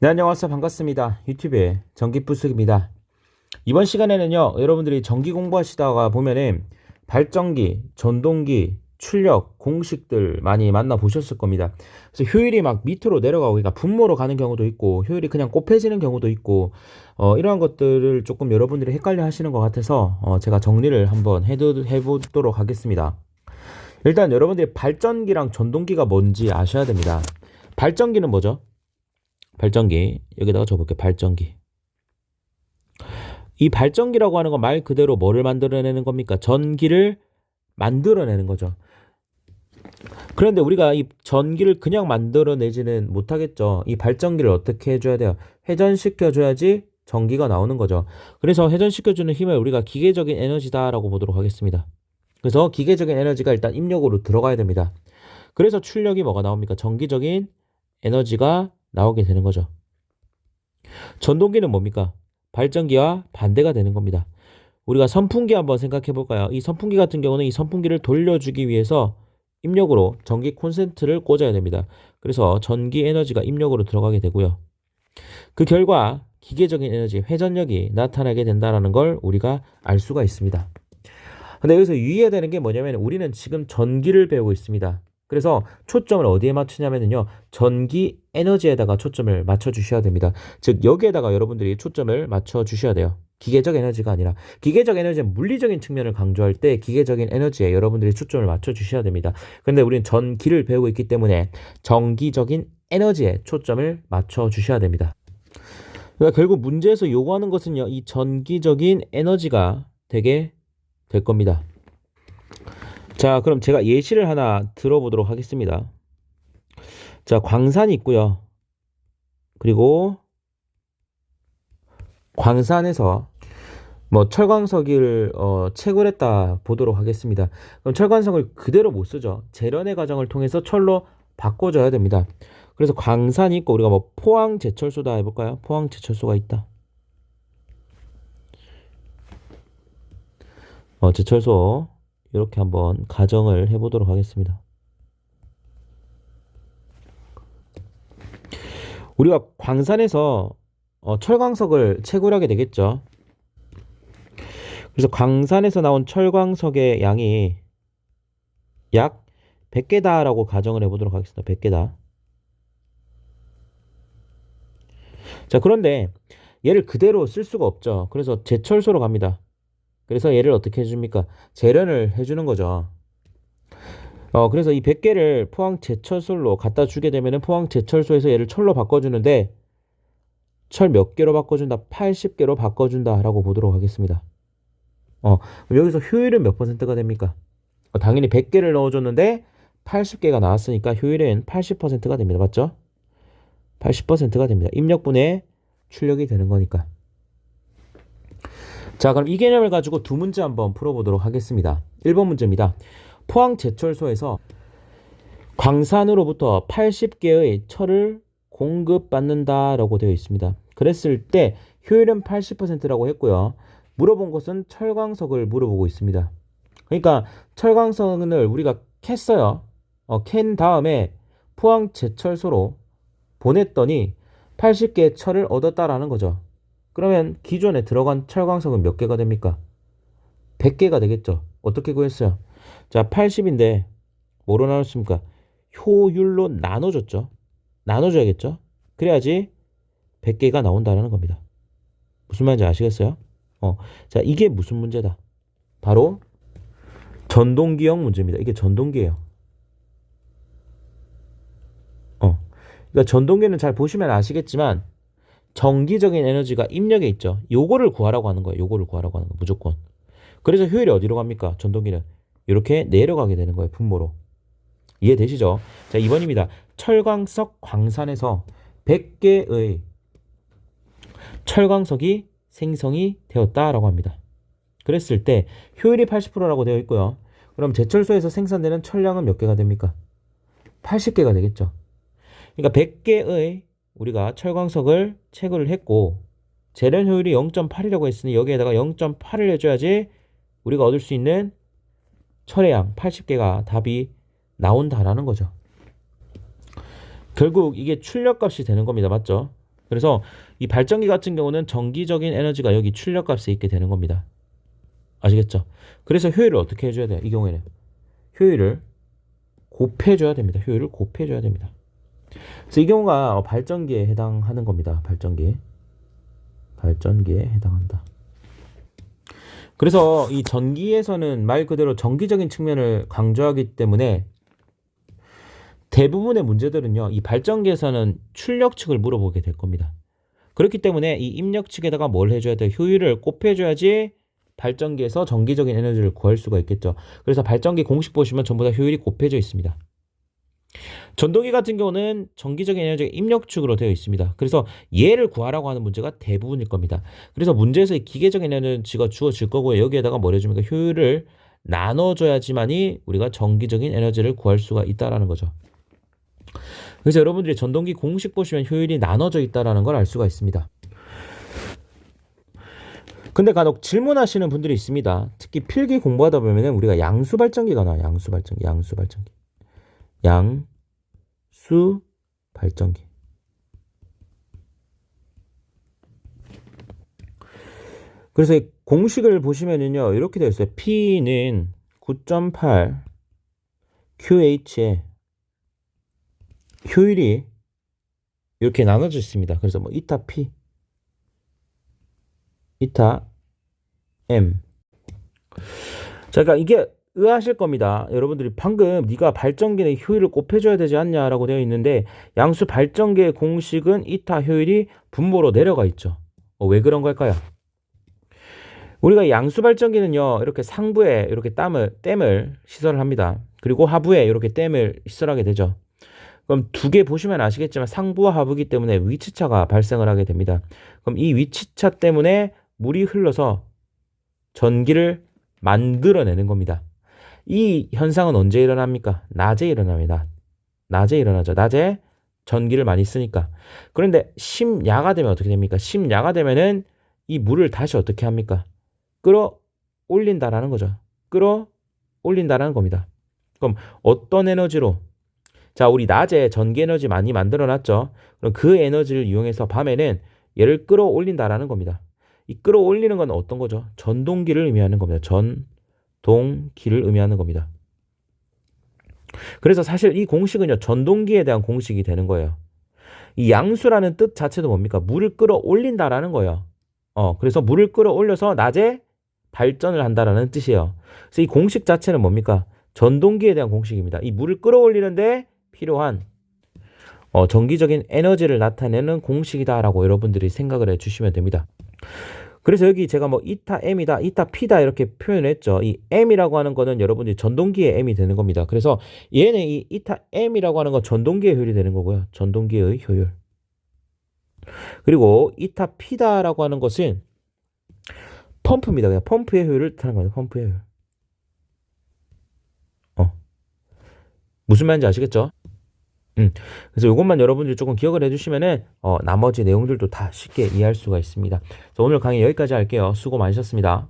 네, 안녕하세요. 반갑습니다. 유튜브의 전기부스입니다. 이번 시간에는요, 여러분들이 전기 공부하시다가 보면은 발전기, 전동기, 출력, 공식들 많이 만나보셨을 겁니다. 그래서 효율이 막 밑으로 내려가고, 그러니까 분모로 가는 경우도 있고, 효율이 그냥 곱해지는 경우도 있고, 어, 이러한 것들을 조금 여러분들이 헷갈려 하시는 것 같아서, 어, 제가 정리를 한번 해도, 해보도록 하겠습니다. 일단 여러분들이 발전기랑 전동기가 뭔지 아셔야 됩니다. 발전기는 뭐죠? 발전기 여기다가 적어볼게요. 발전기. 이 발전기라고 하는 건 말 그대로 뭐를 만들어내는 겁니까? 전기를 만들어내는 거죠. 그런데 우리가 이 전기를 그냥 만들어내지는 못하겠죠. 이 발전기를 어떻게 해줘야 돼요? 회전시켜줘야지 전기가 나오는 거죠. 그래서 회전시켜주는 힘을 우리가 기계적인 에너지다라고 보도록 하겠습니다. 그래서 기계적인 에너지가 일단 입력으로 들어가야 됩니다. 그래서 출력이 뭐가 나옵니까? 전기적인 에너지가 나오게 되는 거죠. 전동기는 뭡니까? 발전기와 반대가 되는 겁니다. 우리가 선풍기 한번 생각해 볼까요? 이 선풍기 같은 경우는 이 선풍기를 돌려주기 위해서 입력으로 전기 콘센트를 꽂아야 됩니다. 그래서 전기 에너지가 입력으로 들어가게 되고요. 그 결과 기계적인 에너지, 회전력이 나타나게 된다는 걸 우리가 알 수가 있습니다. 근데 여기서 유의해야 되는 게 뭐냐면 우리는 지금 전기를 배우고 있습니다. 그래서 초점을 어디에 맞추냐면요. 전기 에너지에다가 초점을 맞춰 주셔야 됩니다. 즉 여기에다가 여러분들이 초점을 맞춰 주셔야 돼요. 기계적 에너지가 아니라 기계적 에너지는 물리적인 측면을 강조할 때 기계적인 에너지에 여러분들이 초점을 맞춰 주셔야 됩니다. 근데 우리는 전기를 배우고 있기 때문에 전기적인 에너지에 초점을 맞춰 주셔야 됩니다. 그러니까 결국 문제에서 요구하는 것은요. 이 전기적인 에너지가 되게 될 겁니다. 자, 그럼 제가 예시를 하나 들어보도록 하겠습니다. 자, 광산이 있고요. 그리고 광산에서 뭐 철광석을 어, 채굴했다 보도록 하겠습니다. 그럼 철광석을 그대로 못 쓰죠. 재련의 과정을 통해서 철로 바꿔줘야 됩니다. 그래서 광산이 있고 우리가 뭐 포항 제철소다 해볼까요? 포항 제철소가 있다. 어, 제철소 이렇게 한번 가정을 해보도록 하겠습니다. 우리가 광산에서 어, 철광석을 채굴하게 되겠죠. 그래서 광산에서 나온 철광석의 양이 약 100개다라고 가정을 해보도록 하겠습니다. 100개다. 자, 그런데 얘를 그대로 쓸 수가 없죠. 그래서 제철소로 갑니다. 그래서 얘를 어떻게 해줍니까? 재련을 해주는 거죠. 어, 그래서 이 100개를 포항 제철소로 갖다 주게 되면은 포항 제철소에서 얘를 철로 바꿔주는데 철 몇 개로 바꿔준다? 80개로 바꿔준다라고 보도록 하겠습니다. 어, 여기서 효율은 몇 퍼센트가 됩니까? 어, 당연히 100개를 넣어줬는데 80개가 나왔으니까 효율은 80%가 됩니다. 맞죠? 80%가 됩니다. 입력분의 출력이 되는 거니까. 자, 그럼 이 개념을 가지고 두 문제 한번 풀어보도록 하겠습니다. 1번 문제입니다. 포항 제철소에서 광산으로부터 80개의 철을 공급받는다라고 되어 있습니다. 그랬을 때 효율은 80%라고 했고요. 물어본 것은 철광석을 물어보고 있습니다. 그러니까 철광석을 우리가 캤어요. 어, 캔 다음에 포항 제철소로 보냈더니 80개의 철을 얻었다라는 거죠. 그러면 기존에 들어간 철광석은 몇 개가 됩니까? 100개가 되겠죠. 어떻게 구했어요? 자, 80인데 뭐로 나눴습니까? 효율로 나눠줬죠. 나눠줘야겠죠. 그래야지 100개가 나온다는 겁니다. 무슨 말인지 아시겠어요? 어, 자, 이게 무슨 문제다? 바로 전동기형 문제입니다. 이게 전동기예요. 어, 그러니까 전동기는 잘 보시면 아시겠지만 전기적인 에너지가 입력에 있죠. 요거를 구하라고 하는 거예요. 요거를 구하라고 하는 거 무조건. 그래서 효율이 어디로 갑니까? 전동기는 이렇게 내려가게 되는 거예요. 분모로. 이해되시죠? 자, 2번입니다. 철광석 광산에서 100개의 철광석이 생성이 되었다라고 합니다. 그랬을 때 효율이 80%라고 되어 있고요. 그럼 제철소에서 생산되는 철량은 몇 개가 됩니까? 80개가 되겠죠. 그러니까 100개의 우리가 철광석을 채굴을 했고 재련 효율이 0.8이라고 했으니 여기에다가 0.8을 해줘야지 우리가 얻을 수 있는 철의 양 80개가 답이 나온다라는 거죠. 결국 이게 출력값이 되는 겁니다. 맞죠? 그래서 이 발전기 같은 경우는 정기적인 에너지가 여기 출력값에 있게 되는 겁니다. 아시겠죠? 그래서 효율을 어떻게 해줘야 돼요? 이 경우에는 효율을 곱해줘야 됩니다. 효율을 곱해줘야 됩니다. 그래서 이 경우가 발전기에 해당하는 겁니다. 발전기. 발전기에 해당한다. 그래서 이 전기에서는 말 그대로 정기적인 측면을 강조하기 때문에 대부분의 문제들은요, 이 발전기에서는 출력 측을 물어보게 될 겁니다. 그렇기 때문에 이 입력 측에다가 뭘 해줘야 돼요? 효율을 곱해줘야지 발전기에서 정기적인 에너지를 구할 수가 있겠죠. 그래서 발전기 공식 보시면 전부 다 효율이 곱해져 있습니다. 전동기 같은 경우는 정기적인 에너지가 입력축으로 되어 있습니다. 그래서 얘를 구하라고 하는 문제가 대부분일 겁니다. 그래서 문제에서 이 기계적인 에너지가 주어질 거고요. 여기에다가 뭘 해줍니까? 효율을 나눠줘야지만이 우리가 정기적인 에너지를 구할 수가 있다라는 거죠. 그래서 여러분들이 전동기 공식 보시면 효율이 나눠져 있다라는 걸 알 수가 있습니다. 근데 간혹 질문하시는 분들이 있습니다. 특히 필기 공부하다 보면은 우리가 양수 발전기가 나와요. 양수 발전기, 양수 발전기. 양 수 발전기. 그래서 이 공식을 보시면은요. 이렇게 되어 있어요. P는 9.8 QH에 효율이 이렇게 나눠져 있습니다. 그래서 뭐 이타 P 이타 M 자, 그러니까 이게 의아하실 겁니다. 여러분들이 방금 네가 발전기의 효율을 곱해줘야 되지 않냐라고 되어 있는데 양수 발전기의 공식은 이타 효율이 분모로 내려가 있죠. 어, 왜 그런 걸까요? 우리가 양수 발전기는요 이렇게 상부에 이렇게 땀을 댐을 시설을 합니다. 그리고 하부에 이렇게 댐을 시설하게 되죠. 그럼 두 개 보시면 아시겠지만 상부와 하부기 때문에 위치차가 발생을 하게 됩니다. 그럼 이 위치차 때문에 물이 흘러서 전기를 만들어내는 겁니다. 이 현상은 언제 일어납니까? 낮에 일어납니다. 낮에 일어나죠. 낮에 전기를 많이 쓰니까. 그런데 심야가 되면 어떻게 됩니까? 심야가 되면은 이 물을 다시 어떻게 합니까? 끌어 올린다라는 거죠. 끌어 올린다라는 겁니다. 그럼 어떤 에너지로? 자, 우리 낮에 전기 에너지 많이 만들어 놨죠. 그럼 그 에너지를 이용해서 밤에는 얘를 끌어 올린다라는 겁니다. 이 끌어 올리는 건 어떤 거죠? 전동기를 의미하는 겁니다. 전 동기를 의미하는 겁니다. 그래서 사실 이 공식은요, 전동기에 대한 공식이 되는 거예요. 이 양수라는 뜻 자체도 뭡니까? 물을 끌어 올린다라는 거예요. 어, 그래서 물을 끌어 올려서 낮에 발전을 한다라는 뜻이에요. 그래서 이 공식 자체는 뭡니까? 전동기에 대한 공식입니다. 이 물을 끌어올리는데 필요한 어, 정기적인 에너지를 나타내는 공식이다라고 여러분들이 생각을 해 주시면 됩니다. 그래서 여기 제가 뭐 이타 M이다, 이타 P다 이렇게 표현했죠. 이 M이라고 하는 거는 여러분들이 전동기의 M이 되는 겁니다. 그래서 얘는 이 이타 M이라고 하는 건 전동기의 효율이 되는 거고요. 전동기의 효율. 그리고 이타 P다라고 하는 것은 펌프입니다. 그냥 펌프의 효율을 뜻하는 거예요. 펌프의 효율. 어. 무슨 말인지 아시겠죠? 음. 그래서 이것만 여러분들이 조금 기억을 해주시면은 어, 나머지 내용들도 다 쉽게 이해할 수가 있습니다. 자, 오늘 강의 여기까지 할게요. 수고 많으셨습니다.